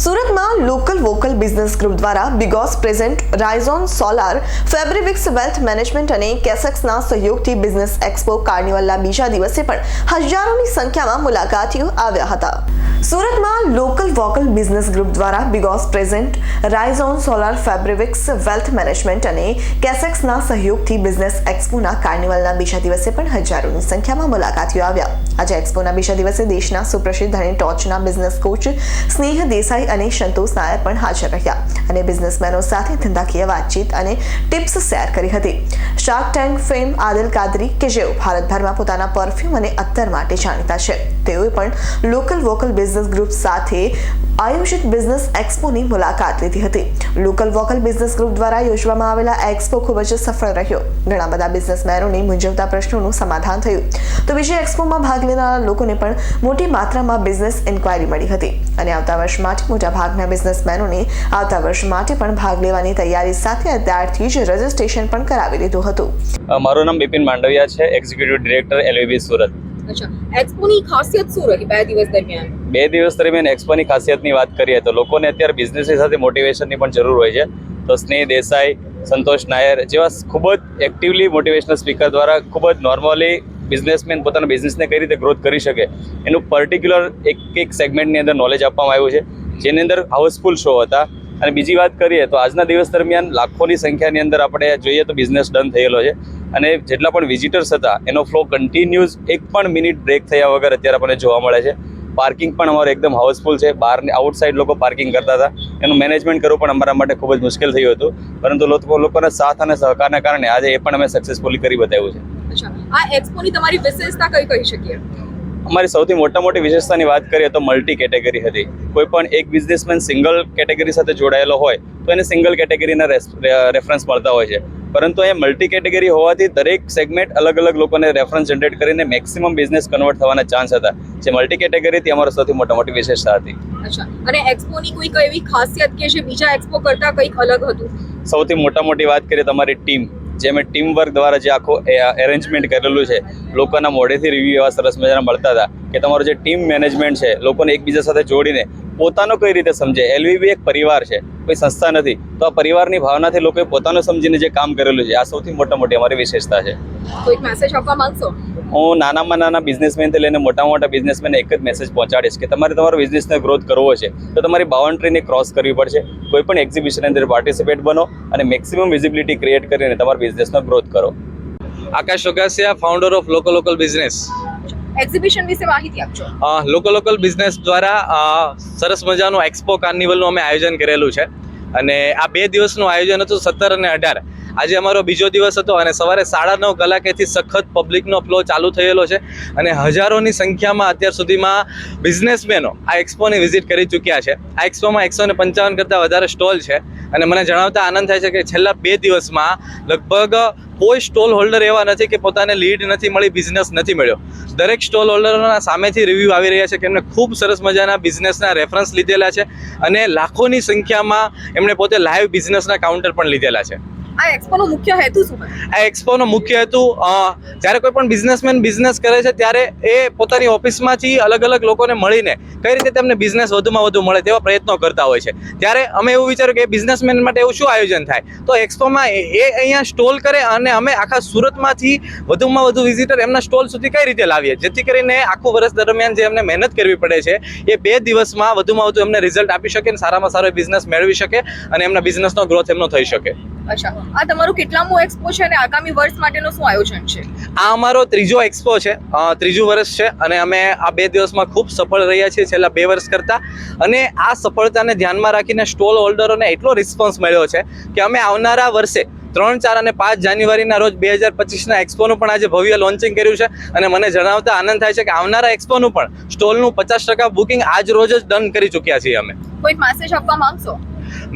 સુરતમાં local vocal business group દ્વારા બિગોસ પ્રેઝન્ટ રાઇઝોન સોલાર ફેબ્રિવિક્સ વેલ્થ મેનેજમેન્ટ અને કેસેક્સના સહયોગથી બિઝનેસ એક્સપો કાર્નિવલના બીજા દિવસે પણ હજારોની સંખ્યામાં મુલાકાતીઓ આવ્યા હતા. સુરતમાં લોકલ વોકલ બિઝનેસ ગ્રુપ દ્વારા બિગોસ પ્રેઝન્ટ રાઇઝોન સોલાર ફેબ્રિવિક્સ વેલ્થ મેનેજમેન્ટ અને કેસેક્સના સહયોગથી બિઝનેસ એક્સપોના કાર્નિવલના બીજા દિવસે પણ હજારોની સંખ્યામાં મુલાકાતીઓ આવ્યા. આજે એક્સપોના બીજા દિવસે દેશના સુપ્રસિદ્ધ અને ટોચના બિઝનેસ કોચ સ્નેહ દેસાઈ અને સંતોષ નાયર પણ હાજર રહ્યા અને બિઝનેસમેનો સાથે ધંધાકીય વાતચીત અને ટિપ્સ શેર કરી હતી. Shark tank fame Adil Qadri કે જેઓ ભારતભરમાં પોતાના પરફ્યુમ અને અત્તર માટે જાણીતા છે, તેઓએ પણ લોકલ વોકલ બિઝનેસ ગ્રુપ સાથે આયોજિત બિઝનેસ એક્સપોની મુલાકાત લીધી હતી. લોકલ વોકલ બિઝનેસ ગ્રુપ દ્વારા યોજવામાં આવેલા એક્સપો ખૂબ જ સફળ રહ્યો. ઘણા બધા બિઝનેસમેનોને મૂંઝવતા પ્રશ્નોનું સમાધાન થયું. તો બીજી એક્સપોમાં ભાગ લેનારા લોકોને પણ મોટી માત્રામાં બિઝનેસ ઇન્ક્વાયરી મળી હતી. અને આવતા વર્ષ માટે મોટા ભાગના બિઝનેસમેનોને આવતા વર્ષ માટે પણ ભાગ લેવાની તૈયારી સાથે અત્યારથી જ રજીસ્ટ્રેશન પણ કરાવી લીધું હતું. મારું નામ બિપિન માંડવિયા છે. Executive director LVB Surat. અચ્છા બે દિવસ દરમિયાન? બે દિવસ દરમિયાન એક્સપોની ખાસિયતની વાત કરીએ તો લોકોને અત્યારે બિઝનેસની સાથે મોટિવેશનની પણ જરૂર હોય છે. તો સ્નેહ દેસાઈ, સંતોષ નાયર જેવા ખૂબ જ એક્ટિવલી મોટિવેશનલ સ્પીકર દ્વારા ખૂબ જ નોર્મલી બિઝનેસમેન પોતાના બિઝનેસને કઈ રીતે ગ્રોથ કરી શકે, એનું પર્ટિક્યુલર એક એક સેગમેન્ટની અંદર નોલેજ આપવામાં આવ્યું છે. જેની અંદર હાઉસફુલ શો હતા. અને બીજી વાત કરીએ તો આજના દિવસ દરમિયાન લાખોની સંખ્યાની અંદર આપણે જોઈએ તો બિઝનેસ ડન થયેલો છે. અને જેટલા પણ વિઝિટર્સ હતા, એનો ફ્લો કન્ટિન્યુઅસ એક પણ મિનિટ બ્રેક થયા વગર અત્યારે આપણને જોવા મળે છે. પાર્કિંગ પણ અમારું એકદમ હાઉસફુલ છે. બહારની આઉટસાઇડ લોકો પાર્કિંગ કરતા હતા. એનું મેનેજમેન્ટ કરવું પણ અમારા માટે ખૂબ જ મુશ્કેલ થયું હતું. પરંતુ લોકો લોકોના સાથ અને સહકારના કારણે આજે એ પણ અમે સક્સેસફુલી કરી બતાવ્યું છે. આ એક્સપોની તમારી વિશેષતા કઈ કહી શકીએ અમારી સૌથી મોટા મોટી વિશેષતાની વાત કરીએ તો મલ્ટી કેટેગરી હતી. કોઈ પણ એક બિઝનેસમેન સિંગલ કેટેગરી સાથે જોડાયેલો હોય તો એને સિંગલ કેટેગરીના રેફરન્સ મળતા હોય છે. પરંતુ અહીંયા મલ્ટી કેટેગરી હોવાથી દરેક સેગમેન્ટ અલગ અલગ લોકોને રેફરન્સ જનરેટ કરીને મેક્સિમમ બિઝનેસ કન્વર્ટ થવાના ચાન્સ હતા. જે મલ્ટી કેટેગરીથી અમારો સૌથી મોટા મોટી વિશેષતા હતી. અચ્છા. અને એક્સપોની કોઈ કઈ એવી ખાસિયત કે જે બીજા એક્સપો કરતા કંઈક અલગ હતું? સૌથી મોટા મોટી વાત કરીએ તમારી ટીમ જે મેં ટીમ વર્ક દ્વારા જે આખો એરેન્જમેન્ટ કરેલું છે, લોકોના મોઢેથી રિવ્યુ એવા સરસ મજાના મળતા હતા કે તમારું જે ટીમ મેનેજમેન્ટ છે, લોકોને એકબીજા સાથે જોડીને પોતાનો કઈ રીતે સમજે? એલવીબી એક પરિવાર છે, કોઈ સંસ્થા નથી. તો આ પરિવારની ભાવનાથી લોકોએ પોતાનું સમજીને જે કામ કરેલું છે, આ સૌથી મોટા મોટી અમારી વિશેષતા છે. કોઈક મેસેજ આપવા માંગશો? હું નાનામાં નાના બિઝનેસમેનથી લઈને મોટા મોટા બિઝનેસમેન એક જ મેસેજ પહોંચાડીશ કે તમારે તમારો બિઝનેસને ગ્રોથ કરવો છે તો તમારી બાઉન્ડ્રીને ક્રોસ કરવી પડશે. કોઈ પણ એક્ઝિબિશન અંદર પાર્ટિસિપેટ બનો અને મેક્સિમમ વિઝિબિલિટી ક્રિએટ કરીને તમારા બિઝનેસનો ગ્રોથ કરો. Akash Ogasia founder of local local business exhibition વિશે માહિતી આપજો. લોકલ લોકલ બિઝનેસ દ્વારા સરસ મજાનું એક્સપો કાર્નિવલનું અમે આયોજન કરેલું છે. અને આ બે દિવસનું આયોજન હતું સત્તર અને અઢાર. આજે અમારો બીજો દિવસ હતો અને સવારે સાડા નવ કલાકેથી સખત પબ્લિકનો ફ્લો ચાલુ થયેલો છે અને હજારોની સંખ્યામાં અત્યાર સુધીમાં બિઝનેસમેનો આ એક્સપોની વિઝિટ કરી ચૂક્યા છે. આ એક્સપોમાં એકસો પંચાવન કરતાં વધારે સ્ટોલ છે અને મને જણાવતા આનંદ થાય છે કે છેલ્લા બે દિવસમાં લગભગ કોઈ સ્ટોલ હોલ્ડર એવા નથી કે પોતાને લીડ નથી મળી બિઝનેસ નથી મળ્યો. દરેક સ્ટોલ હોલ્ડરોના સામેથી રિવ્યૂ આવી રહ્યા છે કે એમને ખૂબ સરસ મજાના બિઝનેસના રેફરન્સ લીધેલા છે અને લાખોની સંખ્યામાં એમણે પોતે લાઈવ બિઝનેસના કાઉન્ટર પણ લીધેલા છે. આ એક્સપોનો મુખ્ય હેતુ શું આ એક્સપોનો મુખ્ય હેતુ જ્યારે કોઈ પણ બિઝનેસમેન બિઝનેસ કરે છે, ત્યારે એ પોતાની ઓફિસમાંથી અલગ અલગ લોકોને મળીને કઈ રીતે તેમને બિઝનેસ વધુમાં વધુ મળે તેવા પ્રયત્નો કરતા હોય છે. ત્યારે અમે એવું વિચાર્યું કે બિઝનેસમેન માટે એવું શું આયોજન થાય? તો એક્સપોમાં એ અહીંયા સ્ટોલ કરે અને અમે આખા સુરતમાંથી વધુમાં વધુ વિઝિટર એમના સ્ટોલ સુધી કઈ રીતે લાવીએ? જેથી કરીને આખું વર્ષ દરમિયાન જે એમને મહેનત કરવી પડે છે, એ બે દિવસમાં વધુમાં વધુ એમને રિઝલ્ટ આપી શકે અને સારામાં સારો બિઝનેસ મેળવી શકે અને એમના બિઝનેસનો ગ્રોથ એમનો થઈ શકે. અચ્છા આ તમારું કેટલામું એક્સપો છે અને આગામી વર્ષ માટેનું શું આયોજન છે? આ અમારો ત્રીજો એક્સપો છે ત્રીજું વર્ષ છે અને અમે આ બે દિવસમાં ખૂબ સફળ રહ્યા છીએ છેલ્લા બે વર્ષ કરતાં. અને આ સફળતાને ધ્યાનમાં રાખીને સ્ટોલ હોલ્ડરોને એટલો રિસ્પોન્સ મળ્યો છે કે અમે આવનારા વર્ષે ત્રણ ચાર અને પાંચ જાન્યુઆરીના રોજ બે હજાર પચીસના એક્સપોનું પણ આજે ભવ્ય લોન્ચિંગ કર્યું છે. અને મને જણાવતા આનંદ થાય છે કે આવનારા એક્સપોનું પણ સ્ટોલનું પચાસ ટકા બુકિંગ આજ રોજ જ ડન કરી ચૂક્યા છીએ અમે. કોઈક મેસેજ આપવા માંગશો?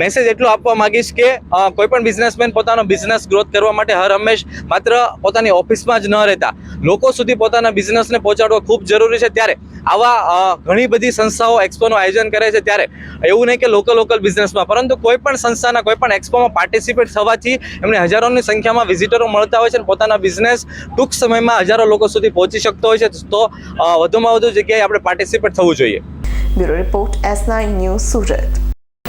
મેસેજ એટલું આપવા માંગીશ કે કોઈપણ કોઈ પણ બિઝનેસમેન પોતાનો બિઝનેસ ગ્રોથ કરવા માટે હર હંમેશ માત્ર પોતાની ઓફિસમાં જ ન રહેતા. લોકો સુધી પોતાના બિઝનેસને પહોંચાડવો ખૂબ જરૂરી છે. ત્યારે આવા ઘણી બધી સંસ્થાઓ એક્સપોનું આયોજન કરે છે ત્યારે એવું નહીં કે લોકલ લોકલ બિઝનેસમાં પરંતુ કોઈ પણ સંસ્થાના કોઈ પણ એક્સપોમાં પાર્ટિસિપેટ થવાથી એમને હજારોની સંખ્યામાં વિઝિટરો મળતા હોય છે અને પોતાના બિઝનેસ ટૂંક સમયમાં હજારો લોકો સુધી પહોંચી શકતો હોય છે. તો વધુમાં વધુ જગ્યાએ આપણે પાર્ટિસિપેટ થવું જોઈએ. Bureau report S nine news Surat.